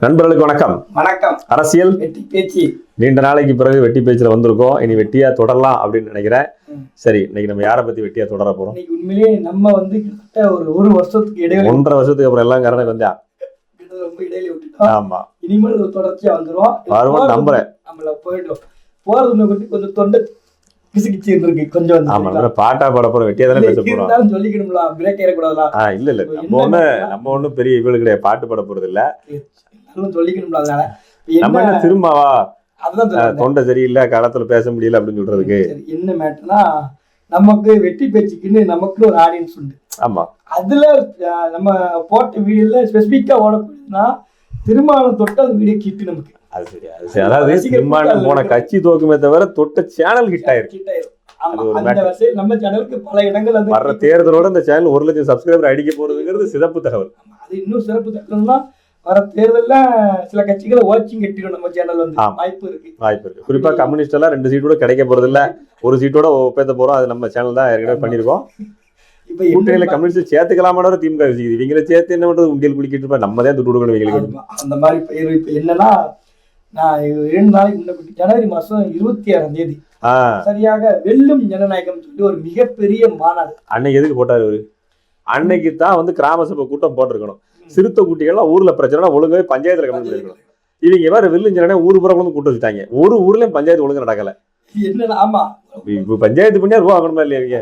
நண்பர்களுக்கு வணக்கம். வணக்கம். அரசியல். வெட்டி பேச்சு. நீண்ட நாளைக்கு பிறகு வெட்டி பேச்சுல வந்திருக்கோம். இனி வெட்டியா தொடரலாம் அப்படின்னு நினைக்கிறேன். சரி இன்னைக்கு நம்ம யாரை பத்தி வெட்டியா தொடர போறோம்? உண்மையிலேயே நம்ம வந்து கிட்டத்தட்ட ஒரு ஒரு வருஷத்துக்கு இடைவெளி ஒன்றரை வருஷத்துக்கு அப்புறம் எல்லாம் கரணக்கு வந்தா ரொம்ப இடைவெளி விட்டுட்டோம். ஆமா. இனிமேல் தொடர்ச்சியா வந்துரும். வருவோம் நம்புறேன். நம்மள போயிட்டோம் போறது கொஞ்சம் தொண்டை கிசு கிச்சு இருக்கு கொஞ்சம் ஆமா நம்ம பாட்டா பாட போறோம் வெட்டியா தானே பேச போறோம். சொல்லிக்கணும்ல பிரேக் ஏறக்கூடாதுல ஆ இல்ல இல்ல நம்ம ஒண்ணு நம்ம ஒண்ணும் பெரிய இவளு கிடையாது பாட்டு பாட போறது இல்ல சொல்லிக்கணும்ல அதனால. நம்ம என்ன? திரும்பவா அதுதான். தொண்டை சரியில்லை காலத்துல பேச முடியல அப்படின்னு சொல்றதுக்கு. என்ன மேட்டர்னா நமக்கு வெட்டி பேச்சுக்குன்னு நமக்குன்னு ஒரு ஆடியன்ஸ் உண்டு. ஆமா. அதுல நம்ம போட்ட வீடியோல ஸ்பெசிஃபிக்கா ஓடக்கூடியதுன்னா திருமணம் தொட்ட அந்த வீடியோ கிட்டு நமக்கு. அது சரி அது சரி. அதாவது கூட்டம் போன. கட்சி தோக்குமே தவிர தொட்ட சேனல் ஹிட் ஆயிருக்கு கிட்ட ஆயிரும். அது அந்த நம்ம சேனலுக்கு பல இடங்கள் வர்ற தேர்தலோட இந்த சேனல் ஒரு லட்சம் சப்ஸ்கிரைபர் அடிக்க போறதுங்கிறது சிறப்பு தகவல். அது இன்னும் சிறப்பு தக்கணும்னா வர தேர்தல்ல சில கட்சிகளை வாட்சிங் கட்டிடும் நம்ம சேனல் வந்து. வாய்ப்பு இருக்கு. வாய்ப்பு இருக்கு. குறிப்பா கம்யூனிஸ்ட் எல்லாம் ரெண்டு சீட்டோட கிடைக்க போறது இல்ல ஒரு சீட்டோட ஒப்பேத்த போறோம். அது நம்ம சேனல் தான் ஏற்கனவே பண்ணிருக்கோம் இப்ப என்ன கம்யூனிஸ்ட் சேர்த்துக்கலாமான திமுக யோசிக்குது. இவங்களை சேர்த்து என்ன பண்றது? உண்டியல் குளிக்கிட்டு இருப்பா நம்ம தான் துட்டு கொடுக்கணும் இவங்களுக்கு அந்த மாதிரி பெயர் இப்ப என்னன்னா நான் இரண்டு நாளைக்கு முன்னாடி ஜனவரி மாசம் இருபத்தி ஆறாம் தேதி. சரியாக வெல்லும் ஜனநாயகம் சொல்லி ஒரு மிகப்பெரிய மாநாடு. அன்னைக்கு எதுக்கு போட்டாரு இவரு? அன்னைக்கு தான் வந்து கிராம சபை கூட்டம் போட்டிருக்கணும். சிறுத்தை குட்டிகள்லாம் ஊர்ல பிரச்சனை ஒழுங்காவே பஞ்சாயத்துல கம்மி பண்ணிருக்கணும் இவங்க வேற வில்லுஞ்சனே ஊர் புறம் வந்து கூட்டம் வச்சுட்டாங்க ஒரு ஊர்லயும் பஞ்சாயத்து ஒழுங்கா நடக்கல. என்னன்னா ஆமா. பஞ்சாயத்து பண்ணி ரூபா வாங்கணுமா இல்லையா இவங்க?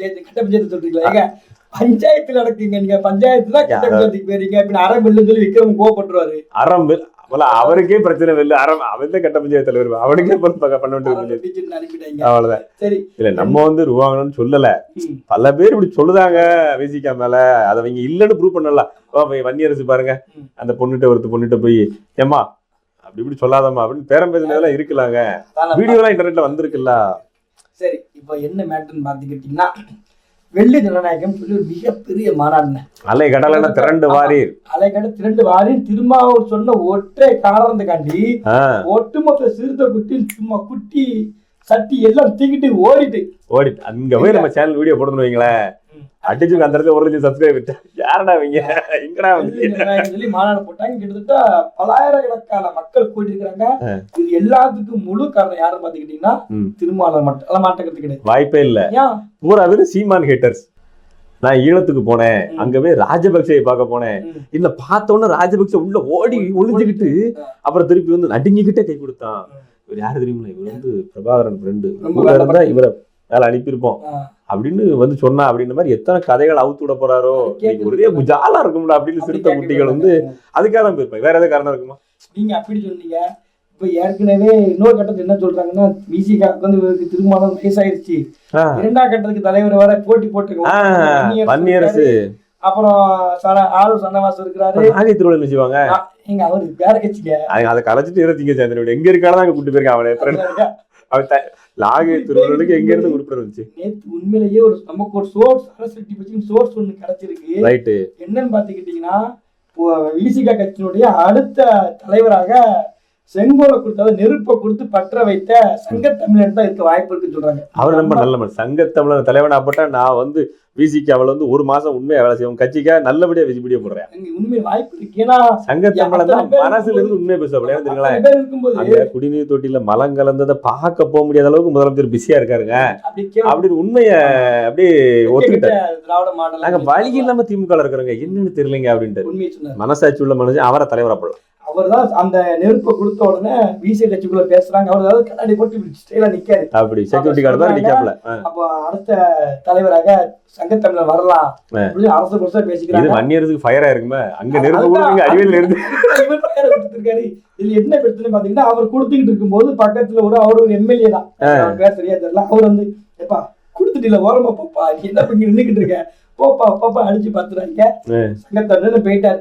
கட்ட பஞ்சாயத்து சொல்றீங்களா? ஏங்க பஞ்சாயத்துல நடக்குங்க நீங்க பஞ்சாயத்து தான் கட்ட பஞ்சாயத்துக்கு போயிருங்க அப்படின்னு அரை பில்லுன்னு சொல்லி விக்ரம் கோவப்பட்டுருவாரு. அறம் அவருக்கே பிரச்சனை வெல்லு அறம் அவன் தான் கட்ட பஞ்சாயத்து தலைவர் அவனுக்கே பண்ண வேண்டியது அவ்வளவுதான். சரி. இல்ல நம்ம வந்து ரூபா வாங்கணும்னு சொல்லல. பல பேர் இப்படி சொல்லுதாங்க விசிகா மேல. அதை அவங்க இல்லைன்னு ப்ரூவ் பண்ணலாம். வன்னியரசு பாருங்க. அந்த பொண்ணுகிட்ட ஒருத்த பொண்ணுகிட்ட போய் ஏம்மா அப்படி இப்படி சொல்லாதம்மா அப்படின்னு பேரம் பேசுனதெல்லாம் இருக்கலாங்க. வீடியோலாம் இன்டர்நெட்ல வந்திருக்குல்ல. சரி இப்போ என்ன மேட்டர்னு பார்த்துக்கிட்டீங்கன்னா வெள்ளி ஜனநாயகம் சொல்லி ஒரு மிகப்பெரிய மாநாடுங்க. அலை கடலென திரண்டு வாரி அலைக்கடை திரண்டு வாரி திருமாவூர் சொன்ன ஒற்றை காரணத்துக்காண்டி ஒட்டுமொத்த சிறுத்தை குட்டி சும்மா குட்டி சட்டி எல்லாம் தூக்கிட்டு ஓடிட்டு. ஓடி அங்க போய் நம்ம சேனல் வீடியோ போடணும் வைங்களேன். அடிச்சு இடத்துல ஒரு லட்சம் சப்ஸ்கிரைப் யாரடா அவங்க எங்கடா வந்து மாநாடு போட்டாங்க கிட்டத்தட்ட பலாயிரக்கணக்கான மக்கள் கூட்டியிருக்கிறாங்க இது எல்லாத்துக்கும் முழு காரணம் யாருன்னு பாத்துக்கிட்டீங்கன்னா ம். திருமாவளவன் மட்டும் மாட்டக்கிறது கிடையாது. வாய்ப்பே இல்ல. பூரா பேரு சீமான் ஹேட்டர்ஸ் நான் ஈழத்துக்கு போனேன். ம். அங்க போய் ராஜபக்சேயை பார்க்க போனேன். இல்ல பார்த்த உடனே ராஜபக்சே உள்ள ஓடி ஒளிஞ்சுக்கிட்டு அப்புறம் திருப்பி வந்து நடுங்கிக்கிட்டே கை கொடுத்தான். இவர் யாரு தெரியுமா? இவர் வந்து பிரபாகரன் ஃப்ரெண்டு இவரை வேலை அனுப்பியிருப்போம். அப்படின்னு வந்து சொன்னா அப்படின்ற மாதிரி எத்தனை கதைகள் அவுத்து விட போறாரோ? ஒரே ஜாலா இருக்கும்ல அப்படின்னு அப்படி சிறுத்தை குட்டிகள் வந்து அதுக்காக தான் போயிருப்பாங்க. வேற ஏதாவது காரணம் இருக்குமா? நீங்க அப்படி சொன்னீங்க. இப்ப ஏற்கனவே இன்னொரு கட்டத்துல என்ன சொல்றாங்கன்னா விசிகாக்கு வந்து இவருக்கு திருமணம் வயசாயிருச்சு. இரண்டாம் கட்டத்துக்கு தலைவர் வர போட்டி போட்டு ஆ, வன்னியரசு அப்புறம் ஆளு சன்னவாசம் இருக்கிறாரு. நாகை திருவிழா செய்வாங்க? ஆ, எங்க அவரு வேற கட்சிங்க. அதை கலைச்சிட்டு இருந்தீங்க சேர்ந்து எங்க இருக்காலும் கூட்டு போயிருக்கான் அவனை. அவன் த- நாகை திருவிழாக்கு எங்க இருந்து உறுப்பினர் வந்துச்சு நேத்து உண்மையிலேயே ஒரு நமக்கு ஒரு சோர்ஸ் அரசு பற்றி சோர்ஸ் ஒண்ணு கிடைச்சிருக்கு. ரைட்டு. என்னன்னு பாத்துக்கிட்டீங்கன்னா விசிகா கட்சியினுடைய அடுத்த தலைவராக செங்கோலை கொடுத்தது நெருப்பை கொடுத்து பற்ற வைத்த சங்கத்தமிழன் தான் இருக்க வாய்ப்பு இருக்குன்னு சொல்றாங்க. அவர் ரொம்ப நல்ல மனுஷன் சங்கத்தமிழர் தலைவனா போட்டா நான் வந்து விசிக்கு அவளை வந்து ஒரு மாசம் உண்மையா வேலை செய்வோம் கட்சிக்கா நல்லபடியா விசிபடியா போடுறேன். உண்மை வாய்ப்பு இருக்கு. ஏன்னா சங்கத்தமிழன் தான் மனசுல இருந்து உண்மையை அங்க குடிநீர் தொட்டியில மலம் கலந்ததை பார்க்க போக முடியாத அளவுக்கு முதலமைச்சர் பிஸியா இருக்காருங்க. அப்படின்னு உண்மைய அப்படியே ஒத்துக்கிட்டாரு. நாங்க வழி இல்லாம திமுக இருக்கிறோங்க என்னன்னு தெரியலங்க அப்படின்ட்டு. மனசாட்சி உள்ள மனுஷன் அவரை தலைவரா போடலாம் அவர் தான் அந்த நெருப்பை கொடுத்த உடனே பிசி கட்சிக்குள்ள பேசுறாங்க. அவர் அதாவது கண்ணாடி போட்டு ஸ்டைலா நிக்காரு. அப்படி செக்யூரிட்டி கார்டு தான் நிக்காப்ல. அப்போ அடுத்த தலைவராக சங்கத்தமிழர் வரலாம் அப்படின்னு அரசு புதுசா இது பேசிக்கிறாங்க வன்னியரசுக்கு ஃபயர் ஆயிருக்குமே அங்க நெருப்பு கொடுங்க பெயரை கொடுத்திருக்காரு. இதுல என்ன பிரச்சனை பாத்தீங்கன்னா அவர் கொடுத்துக்கிட்டு இருக்கும்போது பக்கத்துல ஒரு அவர் ஒரு எம்எல்ஏ தான். பேர் தெரியல. அவர் வந்து எப்பா கொடுத்துட்டு ஓரமா போப்பா. நீ என்ன பண்ணி நின்னுக்கிட்டு இருக்க? போப்பா போப்பா அடிச்சு பாத்துறாங்க சங்கத்தமிழ் போயிட்டாரு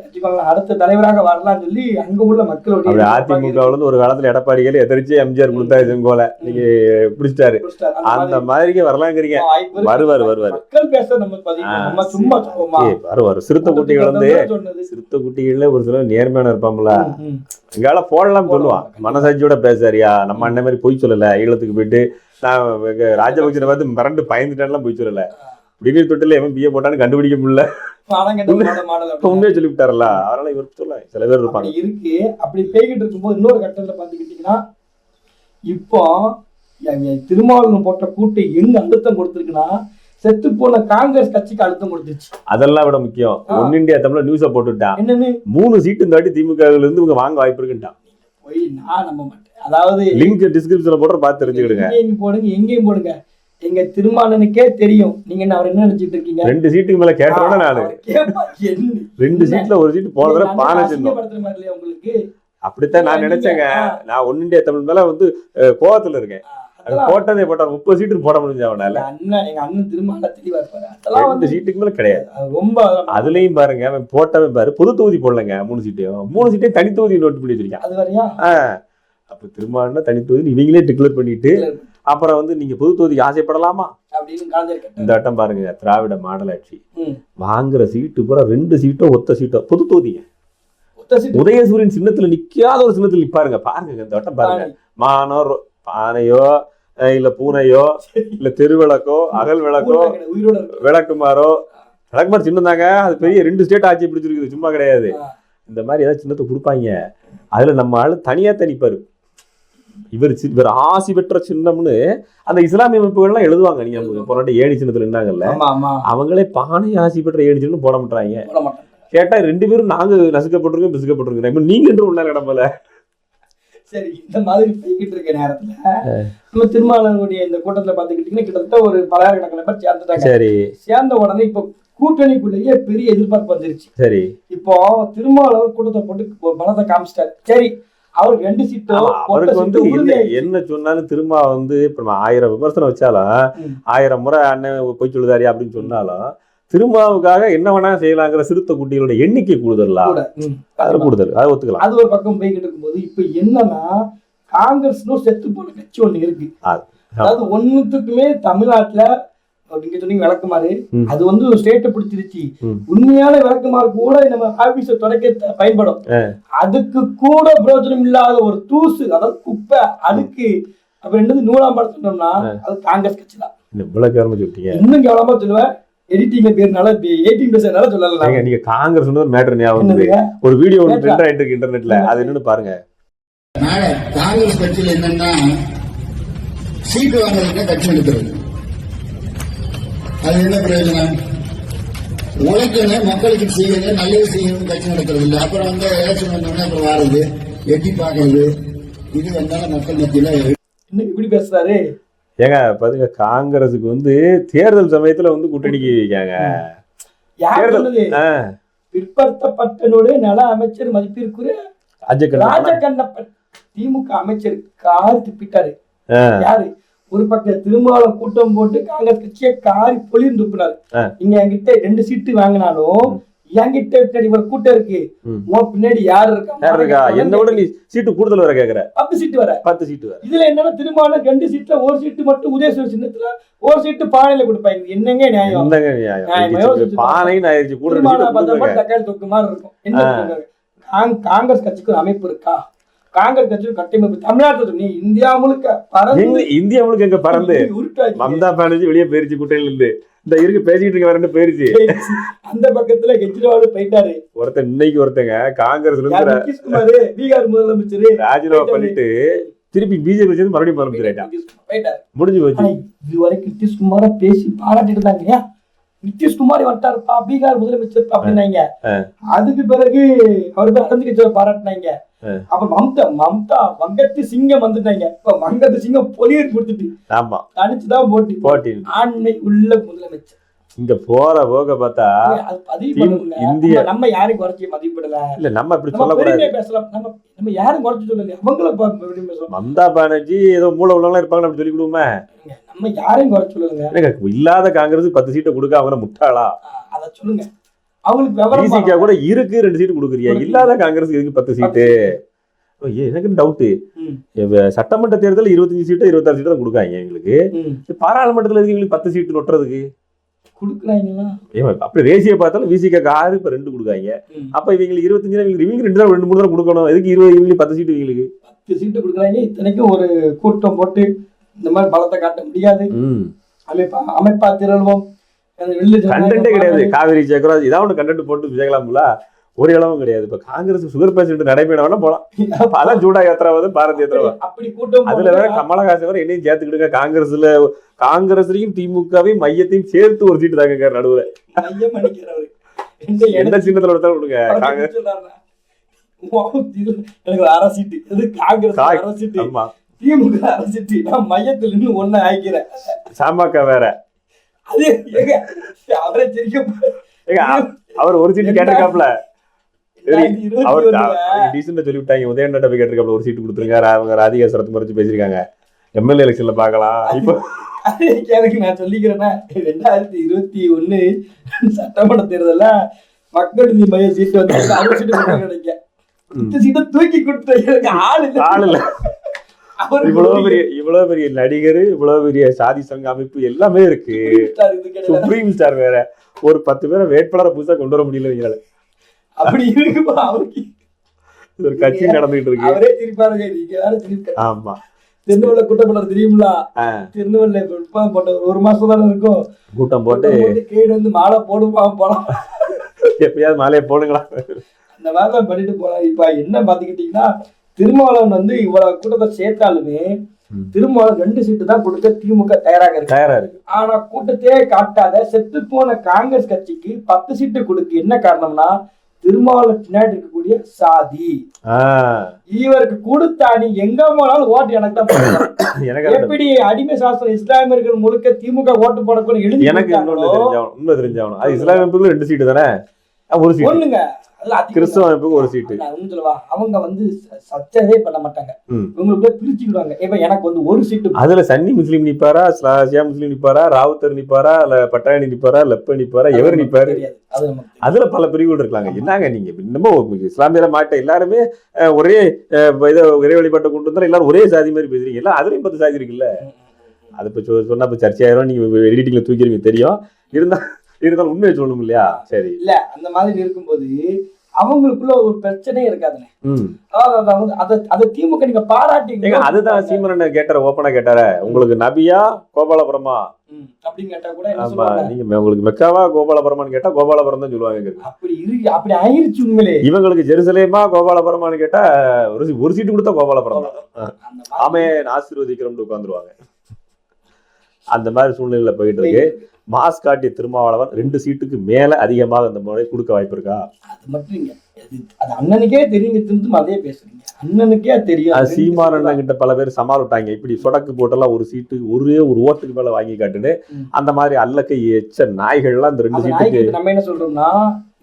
அடுத்த தலைவராக வரலாம்னு சொல்லி அங்க உள்ள மக்களுடைய அதிமுகவுல இருந்து ஒரு காலத்துல எடப்பாடிகள் எதிர்த்து எம்ஜிஆர் கொடுத்தாரு செங்கோல நீங்க பிடிச்சிட்டாரு. அந்த மாதிரி மாதிரிக்கு வரலாங்கிறீங்க. வருவாரு, வருவாரு. மக்கள் பேச நம்ம சும்மா வருவாரு. சிறுத்தை குட்டிகள் வந்து சிறுத்தை குட்டிகள்ல ஒரு சிலர் நேர்மையான இருப்பாங்களா. எங்கால போடலாம். சொல்லுவான். மனசாட்சியோட பேசாரியா நம்ம அண்ணன் மாதிரி பொய் சொல்லல. ஈழத்துக்கு போயிட்டு நான் ராஜபக்சனை பார்த்து மிரண்டு பயந்துட்டேன்லாம் பொய் சொல்லல. குடிநீர் தொட்டில எவன் பிஏ போட்டான்னு கண்டுபிடிக்க முடியல. உண்மையை சொல்லி விட்டாரல்ல அதனால இவர் சொல்ல சில பேர் இருப்பாங்க. இருக்கு. அப்படி பேய்கிட்டு இருக்கும்போது இன்னொரு கட்டத்துல பாத்துக்கிட்டீங்கன்னா இப்போ திருமாவளவன் போட்ட கூட்டு எங்க அழுத்தம் கொடுத்துருக்குன்னா செத்து போன காங்கிரஸ் கட்சிக்கு அழுத்தம் கொடுத்துருச்சு. அதெல்லாம் விட முக்கியம். ஒன் இந்தியா தமிழ்ல நியூஸ போட்டுட்டான். என்னன்னு? மூணு சீட்டு இந்த வாட்டி திமுக இருந்து இவங்க வாங்க வாய்ப்பு இருக்குன்ட்டான். போய் நான் நம்ப மாட்டேன். அதாவது லிங்க் டிஸ்கிரிப்ஷன்ல போட்டு பார்த்து தெரிஞ்சுக்கிடுங்க. எங்கேயும் போடுங்க எங்கேயும் போடுங்க. எங்க திருமாவளவனுக்கே தெரியும். நீங்க அவர் என்ன நினைச்சிட்டு இருக்கீங்க? ரெண்டு சீட்டுக்கு மேல கேட்டோட நானு? ரெண்டு சீட்ல ஒரு சீட்டு போன தடவை பானை சின்னம். உங்களுக்கு? அப்படித்தான் நான் நினைச்சேங்க. நான் ஒன் இந்தியா தமிழ் மேல வந்து கோவத்துல இருக்கேன். போட்டதே போட்டார் முப்பது சீட்டு போட முடிஞ்ச அவனால. அண்ணன் எங்க அண்ணன் திருமாவளவன் தெளிவா இருப்பாரு. அதெல்லாம் வந்து சீட்டுக்கு மேல கிடையாது. ரொம்ப அதுலயும் பாருங்க அவன் போட்டவன் பாரு. பொது தொகுதி போடலங்க மூணு சீட்டையும். மூணு சீட்டையும் தனி தொகுதி நோட்டு பண்ணி வச்சிருக்கான். அது வரையா? அப்ப திருமாவளவன் தனி தொகுதி இவங்களே டிக்ளேர் பண்ணிட்டு அப்புறம் வந்து நீங்க பொது தொகுதிக்கு ஆசைப்படலாமா? இந்த வட்டம் பாருங்க திராவிட மாடல் ஆட்சி. ம். வாங்குற சீட்டு பூரா ரெண்டு சீட்டோ ஒத்த சீட்டோ பொது தொகுதிங்க. உதயசூரியன் சின்னத்துல நிக்காத ஒரு சின்னத்துல நிப்பாருங்க. பாருங்க இந்த வட்டம் பாருங்க. மானோ பானையோ இல்ல பூனையோ இல்ல தெருவிளக்கோ அகல் விளக்கோ. விளக்குமாரோ. விளக்குமாறு சின்னம் தாங்க. அது பெரிய ரெண்டு ஸ்டேட் ஆட்சி பிடிச்சிருக்குது. சும்மா கிடையாது. இந்த மாதிரி ஏதாவது சின்னத்தை கொடுப்பாங்க. அதுல நம்ம ஆளு தனியா தனிப்பாரு. இவர் இவர் ஆசி பெற்ற சின்னம்னு அந்த இஸ்லாமிய அமைப்புகள்லாம் எழுதுவாங்க. நீங்க போராட்ட ஏணி சின்னத்துல இருந்தாங்கல்ல. அவங்களே பானை ஆசி பெற்ற ஏணி சின்னம் போட மாட்டாங்க. கேட்டா ரெண்டு பேரும் நாங்க நசுக்கப்பட்டிருக்கோம் பிசுக்கப்பட்டிருக்கோம். இப்ப நீங்க என்று உள்ள கிடம்பல சரி இந்த மாதிரி போய்கிட்டு இருக்க நேரத்துல நம்ம திருமாவளவனுடைய இந்த கூட்டத்துல பாத்துக்கிட்டீங்கன்னா கிட்டத்தட்ட ஒரு பலாயிரக்கணக்கில் பேர் சேர்ந்துட்டாங்க. சரி. சேர்ந்த உடனே இப்போ கூட்டணிக்குள்ளேயே பெரிய எதிர்பார்ப்பு வந்துருச்சு. சரி. இப்போ திருமாவளவர் கூட்டத்தை போட்டு பலத்தை காமிச்சிட்டாரு. சரி அவருக்கு ரெண்டு சீட்டோ அவருக்கு வந்து என்ன சொன்னாலும் திரும்ப வந்து இப்ப நம்ம ஆயிரம் விமர்சனம் வச்சாலும். ஆயிரம் முறை அண்ணன் பொய் சொல்லுதாரி அப்படின்னு சொன்னாலும் திருமாவுக்காக என்ன வேணா செய்யலாங்கிற சிறுத்தை குட்டிகளோட எண்ணிக்கை கூடுதலா. அதுல கூடுதல் அதை ஒத்துக்கலாம். அது ஒரு பக்கம் போய்கிட்டு இருக்கும்போது இப்ப என்னன்னா காங்கிரஸ்னு செத்து போன கட்சி ஒண்ணு இருக்கு. அது, ஒண்ணுத்துக்குமே தமிழ்நாட்டுல நீங்க சொன்னீங்க விளக்குமாறு. அது வந்து ஒரு ஸ்டேட்டை பிடிச்சிருச்சு. உண்மையான விளக்குமாறு கூட நம்ம ஆபீஸ தொடக்க பயன்படும். அதுக்கு கூட பிரயோஜனம் இல்லாத ஒரு தூசு அதாவது குப்பை அதுக்கு அப்புறம் என்னது நூலாம் படம் சொன்னோம்னா அது காங்கிரஸ் கட்சி தான். இன்னும் கவனமா சொல்லுவேன். எடிட்டிங் பேர்னால எயிட்டீன் பேசுறதுனால சொல்லலாம். நீங்க காங்கிரஸ் ஒரு மேட்டர் ஞாபகம்? ஒரு வீடியோ ஒன்று. ட்ரெண்ட் ஆயிட்டு இருக்கு இன்டர்நெட்ல அது என்னன்னு பாருங்க. காங்கிரஸ் கட்சியில் என்னன்னா சீட்டு வாங்குறதுக்கு கட்சி எடுக்கிறது அது என்ன பிரயோஜனம்? உழைக்கணும் மக்களுக்கு செய்யணும் நல்லது செய்யணும் கட்சி நடக்கிறது இல்லை அப்புறம் வந்து எலெக்ஷன் வந்தோடனே அப்புறம் வாருது எட்டி பார்க்கறது. இது வந்தாலும் மக்கள் மத்தியில இன்னும் இப்படி பேசுறாரு? ஏங்க பாருங்க காங்கிரஸுக்கு வந்து தேர்தல் சமயத்துல வந்து கூட்டணிக்கு வைக்காங்க பிற்படுத்தப்பட்டனுடைய நல அமைச்சர் மதிப்பிற்குரிய. ராஜகண்ணப்பன் திமுக அமைச்சர் காரி துப்பிட்டாரு. யாரு? ஒரு பக்கம் திருமாவளம் கூட்டம் போட்டு காங்கிரஸ் கட்சியை காரி பொழியும் துப்புனாரு. நீங்க என்கிட்ட ரெண்டு சீட்டு வாங்கினாலும் என்கிட்ட பின்னாடி ஒரு கூட்டம் இருக்கு. உன் பின்னாடி யாரு இருக்கா? என்ன விட நீ சீட்டு கூடுதல் வர கேக்குற. பத்து சீட்டு வர. பத்து சீட்டு வர. இதுல என்னன்னா திருமாவளம் ரெண்டு சீட்ல ஒரு சீட்டு மட்டும் உதயசூர் சின்னத்துல ஒரு சீட்டு பானையில கொடுப்பாங்க என்னங்க நியாயம்? என்னங்க நியாயம்? பானைன்னு கூட தக்காளி தொக்கு மாதிரி இருக்கும். என்ன காங்கிரஸ் கட்சிக்கு ஒரு அமைப்பு இருக்கா? காங்கிரஸ் கட்சி ஒரு கட்டமைப்பு தமிழ்நாட்டுல நீ இந்தியா முழுக்க பறந்து இந்தியா முழுக்க எங்க பறந்து? மம்தா பானர்ஜி வெளியே போயிருச்சு கூட்டையில இருந்து இந்த இருக்கு பேசிட்டு இருக்க வரேன்னு போயிருச்சு? அந்த பக்கத்துல கெஜ்ரிவால் போயிட்டாரு. ஒருத்தன் இன்னைக்கு ஒருத்தங்க காங்கிரஸ்ல பீகார் முதலமைச்சர். ராஜினாமா பண்ணிட்டு திருப்பி பிஜேபி சேர்ந்து மறுபடியும் ஆரம்பிச்சிட்டான் போயிட்டாரு. முடிஞ்சு போச்சு. இது வரைக்கும் நிதிஷ்குமார பேசி பாராட்டிட்டு இருந்தாங்க நிதிஷ்குமார் வந்துட்டாருப்பா பீகார் முதலமைச்சர் அப்படின்னாங்க. அதுக்கு பிறகு அவர் பேர் அடைஞ்சு பாராட்டினாங்க. அப்புறம் மம்தா மம்தா வங்கத்து சிங்கம் வந்துட்டாங்க. இப்ப வங்கத்து சிங்கம் பொலியர் கொடுத்துட்டு ஆமா. தனிச்சுதான் போட்டி. போட்டி ஆண்மை உள்ள முதலமைச்சர். இங்க போற போக பார்த்தா. இந்திய- நம்ம- யாரையும் குறைச்சி மதிப்பிடல. இல்ல நம்ம நம்ம சொல்லக்கூடாது. பேசலாம். நம்ம நம்ம யாரும் குறைச்சு சொல்லல அவங்கள மம்தா பானர்ஜி ஏதோ மூல உள்ளவங்க இருப்பாங்க அப்படி சொல்லி கொடுமே நம்ம யாரையும் குறைச்சு என்னங்க, இல்லாத காங்கிரஸ் பத்து சீட்டை கொடுக்க அவங்க முட்டாளா? அத சொல்லுங்க. அவங்களுக்கு பிசிகா கூட இருக்கு ரெண்டு சீட்டு கொடுக்குறியா. இல்லாத காங்கிரஸ் எதுக்கு பத்து சீட்டு? எனக்கு டவுட் ம், சட்டமன்ற தேர்தல் இருபத்தஞ்சு சீட்டு இருபத்தாறு சீட்டு தான் கொடுக்காங்க எங்களுக்கு. பாராளுமன்றத்துல எதுக்கு எங்களுக்கு பத்து சீட்டு நொட்டுறதுக்கு? கொடுக்குறாங்களா அப்படி ரேசிய பார்த்தாலும் விசிக ஆறு இப்ப ரெண்டு கொடுக்காங்க. அப்ப இவங்களுக்கு இருபத்தஞ்சு இவங்களுக்கு இவங்க ரெண்டு தான் ரெண்டு மூணு தான் கொடுக்கணும். எதுக்கு இருபது இவங்களுக்கு பத்து சீட்டு இவங்களுக்கு? பத்து சீட்டு கொடுக்குறாங்க இத்தனைக்கும் ஒரு கூட்டம் போட்டு இந்த மாதிரி பலத்தை காட்ட முடியாது. அமைப்பா அமைப்பா திரள்வோம். கண்டென்ட்டே கிடையாது. காவிரி சேர்க்கிறோம் இதான் ஒன்று கண்டென்ட் போட்டு விஜயகலாம்ல. ஒரு இளவும் கிடையாது. இப்ப காங்கிரஸ் சுகர் பேஷண்ட் நடைபெற வேணா போலாம். அதான் ஜூடா யாத்திராவது பாரத் யாத்திராவா அப்படி கூட்டம் அதுல வேற கமலஹாசன் வேற என்னையும் சேர்த்துக்கிடுங்க. காங்கிரஸ்ல காங்கிரஸ்லயும் திமுகவையும் மையத்தையும் சேர்த்து ஒரு சீட்டு தாங்க நடுவுல எனக்கு சின்னத்துல கொடுங்க அவர் காங்கிரஸ் என்ன இது எனக்கு ஒரு அரை சீட்டு இது காங்கிரஸ் அரை சீட்டு ஆமா. திமுக அரை சீட்டு நான் மையத்துல இருந்து ஒண்ணு ஆயிக்கிறேன் சாமாக்கா வேற. அது அவரை சிரிக்க அவர் ஒரு சீட்டு கேட்டிருக்காப்ல. அவர் டீசெண்டா சொல்லி விட்டாங்க உதயநட்ட போய் கேட்டிருக்காப்ல ஒரு சீட்டு கொடுத்துருங்க. அவங்க ராதிகா சரத்து மறைச்சு பேசியிருக்காங்க. எம்எல்ஏ எலெக்ஷன்ல இப்போ கேளுங்க நான் சொல்லிக்கிறேன்னா ரெண்டாயிரத்தி இருபத்தி ஒண்ணு சட்டமன்ற தேர்தல்ல மக்கள் நீதி மைய சீட்டு வந்து அறுபது சீட்டு கொடுத்தாங்க நினைக்க இந்த சீட்டை தூக்கி கொடுத்த ஆள் இல்ல. ஆள் இல்ல. இவ்வளவு பெரிய இவ்வளவு பெரிய நடிகர் இவ்வளவு பெரிய சாதி சங்க அமைப்பு எல்லாமே இருக்கு. சுப்ரீம் ஸ்டார் வேற. ஒரு பத்து பேரை வேட்பாளரை புதுசா கொண்டு வர முடியல. அப்படி இருக்குப்பா அவருக்கு? ஒரு கட்சி நடந்துகிட்டு இருக்கு. அவரே திருப்பாருங்க நீங்க வேற திருப்பி ஆமா. திருநெல்வேலி கூட்டப்படம் தெரியுங்களா ஆ. திருநெல்வேலி இப்பதான் போட்ட ஒரு மாசம் தானே இருக்கும். கூட்டம் போட்டு கேடு வந்து மாலை போடுவா போலாம். எப்பயாவது மாலையை போடுங்களா? அந்த மாதிரிலாம் பண்ணிட்டு போலாம் இப்ப என்ன பாத்துக்கிட்டீங்கன்னா திருமாவளவன் வந்து இவ்வளவு கூட்டத்தை சேர்த்தாலுமே. திருமாவளவன் ரெண்டு சீட்டு தான் கொடுக்க திமுக தயாராக இருக்கு. தயாரா இருக்கு. ஆனா கூட்டத்தையே காட்டாத செத்து போன காங்கிரஸ் கட்சிக்கு பத்து சீட்டு கொடுக்க என்ன காரணம்னா திருமாவளவன் பின்னாடி இருக்கக்கூடிய சாதி. இவருக்கு கொடுத்தா நீ எங்க போனாலும் ஓட்டு எனக்கு தான். எனக்கு எப்படி அடிமை சாஸ்திரம் இஸ்லாமியர்கள் முழுக்க திமுக ஓட்டு போடக்கூட எழுதி எனக்கு கொடுத்தாங்களோ, தெரிஞ்சாகணும் உண்மை தெரிஞ்சாகணும் அது இஸ்லாமிய அமைப்புக்கு ரெண்டு சீட்டு தானே? ஒரு சீட்டு கிறிஸ்தவ அமைப்புக்கு ஒரு சீட்டு சொல்லவா அவங்க வந்து ச- சச்சரவே பண்ண மாட்டாங்க. இவங்களுக்குள்ள பிரிச்சுக்கிடுவாங்க. இப்ப எனக்கு வந்து ஒரு சீட்டு அதுல சன்னி முஸ்லீம் நிப்பாரா? ஸ்லா- ஷியா முஸ்லீம் நிப்பாரா? ராவுத்தர் நிப்பாரா? இல்ல பட்டாணி நிப்பாரா? லெப்ப நிப்பாரா? எவர் நிப்பாரு. அதுல பல பிரிவுகள் இருக்காங்க. என்னங்க நீங்க இன்னமும் இஸ்லாமியர மாட்ட எல்லாருமே ஒரே இதை ஒரே வழிபாட்டை கொண்டு வந்தா எல்லாரும் ஒரே சாதி மாதிரி பேசுறீங்க. எல்லாம் அதுலயும் பத்து சாதி இருக்குல்ல? அது இப்ப சொன்னா இப்ப சர்ச்சையாயிரும் நீங்க எடிட்டிங்ல தூக்கிறீங்க தெரியும். இருந்தா இருந்தாலும் உண்மையை சொல்லணும் இல்லையா? சரி. இல்ல அந்த மாதிரி இருக்கும்போது அவங்களுக்குள்ள ஒரு பிரச்சனையே அதாவது அதை திமுக நீங்க பாராட்டி அதுதான் சீமரன் கேட்டார ஓப்பனா கேட்டார. உங்களுக்கு நபியா கோபாலபுரமா? அப்படின்னு கேட்டா கூட ஆமா நீங்க உங்களுக்கு மெக்காவா கோபாலபுரமான்னு கேட்டா கோபாலபுரம் தான் சொல்லுவாங்க. அப்படி இருக்கு அப்படி ஆயிருச்சு உண்மையிலே. இவங்களுக்கு ஜெருசலேமா கோபாலபுரமான்னு கேட்டா ஒரு சீட்டு கொடுத்தா கோபாலபுரம் ஆமே ஆசீர்வதிக்கிறோம்னு உட்காந்துருவாங்க அந்த மாதிரி சூழ்நிலையில போயிட்டு இருக்கு. மாஸ் காட்டி திருமாவளவன் ரெண்டு சீட்டுக்கு மேல அதிகமாக இந்த முறை கொடுக்க வாய்ப்பு இருக்கா? அது மட்டும் அது அண்ணனுக்கே தெரியுங்க திருந்தும் அதே பேசுறீங்க. அண்ணனுக்கே தெரியும். அது சீமான் அண்ணன் கிட்ட பல பேர் சமாள் விட்டாங்க. இப்படி சொடக்கு போட்டெல்லாம் ஒரு சீட்டு ஒரே ஒரு ஓட்டுக்கு மேல வாங்கி காட்டுன்னு. அந்த மாதிரி அல்லக்கை எச்ச நாய்கள்லாம் இந்த ரெண்டு அந்த சீட்டுக்கு நம்ம என்ன சொல்றோம்னா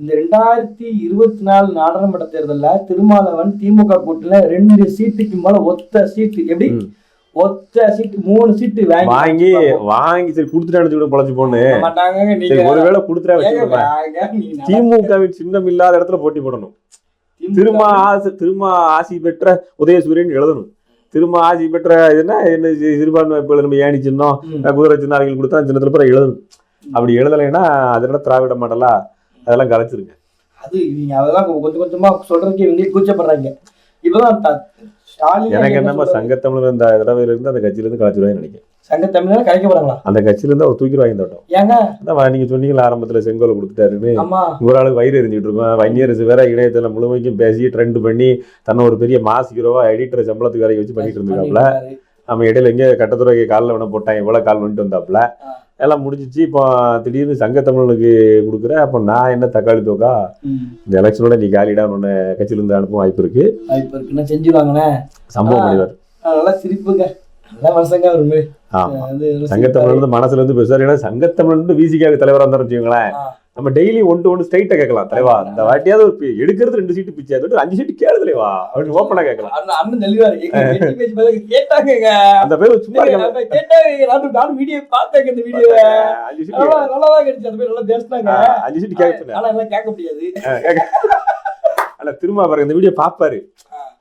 இந்த ரெண்டாயிரத்தி இருபத்தி நாலு நாடாளுமன்ற தேர்தல்ல திருமாவளவன் திமுக கூட்டுல ரெண்டு சீட்டுக்கு மேல ஒத்த சீட்டு. எப்படி. ஒத்த சீட்டு மூணு சீட்டு வாங்கி வாங்கி சரி கொடுத்துட்டு அனுப்பிச்சு பொழைச்சு போன்னு. ஒருவேளை கொடுத்துட்டா திமுகவின் சின்னம் இல்லாத இடத்துல போட்டி போடணும். திமுக திருமா ஆசி திருமா ஆசி பெற்ற உதயசூரியன் எழுதணும். திருமா ஆசி பெற்ற என்ன சிறுபான்மை நம்ம ஏணி சின்னம். குதிரை சின்ன அவங்க கொடுத்தா சின்னத்துல பூரா எழுதணும். அப்படி எழுதலைன்னா அதனால திராவிட மாடலா அதெல்லாம் கலைச்சிருங்க. அது நீங்க அதெல்லாம் கொஞ்சம் கொஞ்சமா சொல்றதுக்கு கூச்சப்படுறாங்க. இப்பதான் எனக்கு என்ன என்னமா சொல்றாரு? சங்கத்தமிழர் இந்த தடவையில இருந்து அந்த கட்சியில இருந்து கலைச்சிருவாங்க நினைக்கிறேன் சங்க தமிழர் கலைக்க போறாங்களா? அந்த கட்சியில இருந்து அவர் தூக்கிடுவாங்க இந்த வட்டம் ஏங்க? நீங்க சொன்னீங்களா ஆரம்பத்துல செங்கோலை கொடுத்துட்டாருன்னு. ஒரு ஆளுக்கு வயிறு எரிஞ்சுட்டு இருக்கோம். வன்னியரசு வேற இணையத்துல முழுமைக்கும் பேசி ட்ரெண்ட் பண்ணி தன்னை ஒரு பெரிய மாஸ் ஹீரோவா எடிட்டர் சம்பளத்துக்கு வரைக்கும் வச்சு பண்ணிட்டு பண்ணிருக்காரு. நம்ம இடையில எங்க கட்டத்துறை காலில் வேணா போட்டாங்க இவ்வளவு கால் வந்துட்டு வந்தாப்புல ஆ. எல்லாம் முடிஞ்சிச்சு. இப்போ திடீர்னு சங்கத்தமிழனுக்கு கொடுக்குற அப்போ நான் என்ன தக்காளி தோக்கா. இந்த எலெக்ஷனோட நீ காலிடான்னு ஒன்று கட்சியில இருந்து அனுப்ப வாய்ப்பு இருக்கு. வாய்ப்பு இருக்குன்னா செஞ்சிருவாங்கண்ணே? சம்பவம். பண்ணிடுவார். நல்லா சிரிப்புங்க. சங்கத்தமிழ் மனசுல இருந்து பேசுவார். ஏன்னா சங்கத்தமிழ் இருந்து விசிக்காக தலைவரா இருந்தாரு வச்சுக்கோங்களேன். நம்ம டெய்லி ஒன் டு ஒன் ஸ்ட்ரைட்டா கேட்கலாம். தலைவா இந்த வாட்டியாவது ஒரு எடுக்கிறது ரெண்டு சீட்டு பிச்சை அதுட்டு அஞ்சு சீட்டு கேளு தலைவா அப்படின்னு ஓப்பனா கேட்கலாம். கேட்டாங்கங்க. அந்த பேர் சும்மா கேட்டாங்க நானும் வீடியோ பார்த்தேங்க இந்த வீடியோ அஞ்சு சீட்டு நல்லா நல்லாதான் கிடைச்சு அந்த பேர் நல்லா பேசினாங்க. அஞ்சு சீட்டு கேட்க ஆனா எல்லாம் கேட்க முடியாது. ஆனா திரும்ப பாருங்க இந்த வீடியோ பாப்பாரு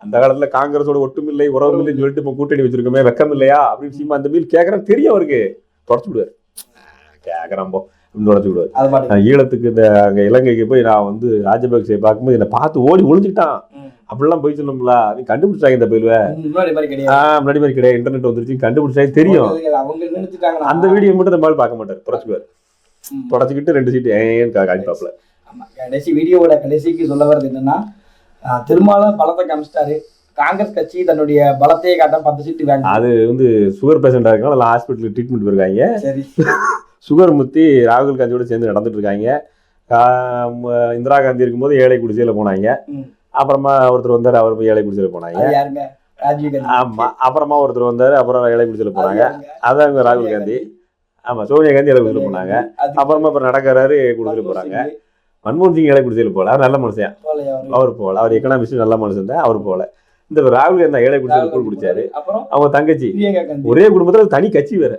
அந்த காலத்துல காங்கிரஸோட ஒட்டுமில்லை உறவுமில்லைன்னு சொல்லிட்டு இப்போ கூட்டணி வச்சிருக்கோமே வெக்கம் இல்லையா அப்படின்னு சீமா அந்த மீல் கேக்குறேன் தெரியும் அவருக்கு. தொடச்சு விடுவார். கேக்குறான் போ. நான் ஈழத்துக்கு இந்த அங்க இலங்கைக்கு போய் நான் வந்து ராஜபக்சே பார்க்கும்போது என்னை பார்த்து ஓடி ஒளிஞ்சுக்கிட்டான். ம். அப்படிலாம் போய் சொன்னோம்ல. நீ கண்டுபிடிச்சாங்க இந்த பயிலுவ. முன்னாடி மாதிரி கிடையாது. இன்டர்நெட் வந்துருச்சு கண்டுபிடிச்சாங்க தெரியும். அந்த வீடியோ மட்டும் மாதிரி பார்க்க மாட்டார் தொடச்சுக்குவார் ம். தொடச்சிக்கிட்டு ரெண்டு சீட்டு ஏன்னு காமிப்பாப்ல கடைசி வீடியோவோட கடைசிக்கு சொல்ல வர்றது என்னன்னா திருமாவளவன் பலத்தை காமிச்சிட்டாரு. காங்கிரஸ் கட்சி தன்னுடைய பலத்தையே காட்ட பத்து சீட்டு வேங்க அது வந்து சுகர் பேஷண்டா இருக்காங்க எல்லாம் ஹாஸ்பிட்டலுக்கு ட்ரீட்மெண்ட் போயிருக்காங்க? சரி. சுகர் முத்தி ராகுல் காந்தியோட சேர்ந்து நடந்துட்டு இருக்காங்க இந்திரா காந்தி இருக்கும்போது ஏழை குடிசையில போனாங்க. அப்புறமா ஒருத்தர் வந்தாரு அவர் போய் ஏழை குடிசையில போனாங்க. ஆமா அப்புறமா ஒருத்தர் வந்தாரு அப்புறம் ஏழை குடிசையில போனாங்க? அதான் ராகுல் காந்தி. ஆமா சோனியா காந்தி ஏழை குடிசையில போனாங்க. அப்புறமா அப்புறம் நடக்கிறாரு குடிசையில போறாங்க. மன்மோகன் சிங் ஏழை குடிசையில போல அவர் நல்ல மனுஷன். அவரு? போல அவர் எக்கனாமிக்ஸ் நல்ல மனுஷன் தான் அவர் போல. இந்த ராகுல் காந்தி ஏழை குடிசையில கூழ் குடிச்சாரு. அவங்க தங்கச்சி. ஒரே குடும்பத்துல தனி கட்சி வேற.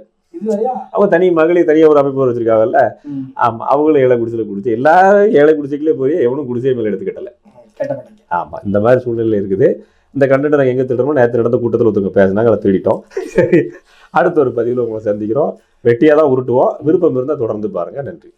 அவங்க தனி மகளிர் தனியா ஒரு அமைப்பு வச்சிருக்காங்கல்ல. ம். ஆமா அவங்களும் ஏழை குடிசையில குடிச்சு எல்லாரும் ஏழை குடிசைக்குள்ளே போய் எவனும் குடிசை மேல எடுத்துக்கிட்டல. கேட்ட மாட்டேங்க ஆமா இந்த மாதிரி சூழ்நிலை இருக்குது. இந்த கண்டென்ட் நாங்கள் எங்க திடுறோமோ நேற்று நடந்த கூட்டத்தில் ஒருத்தவங்க பேசினாங்க அதை திருடிட்டோம். சரி அடுத்த ஒரு பதிவில் உங்களை சந்திக்கிறோம். வெட்டியாக தான் உருட்டுவோம். விருப்பம் இருந்தால் தொடர்ந்து பாருங்க. நன்றி.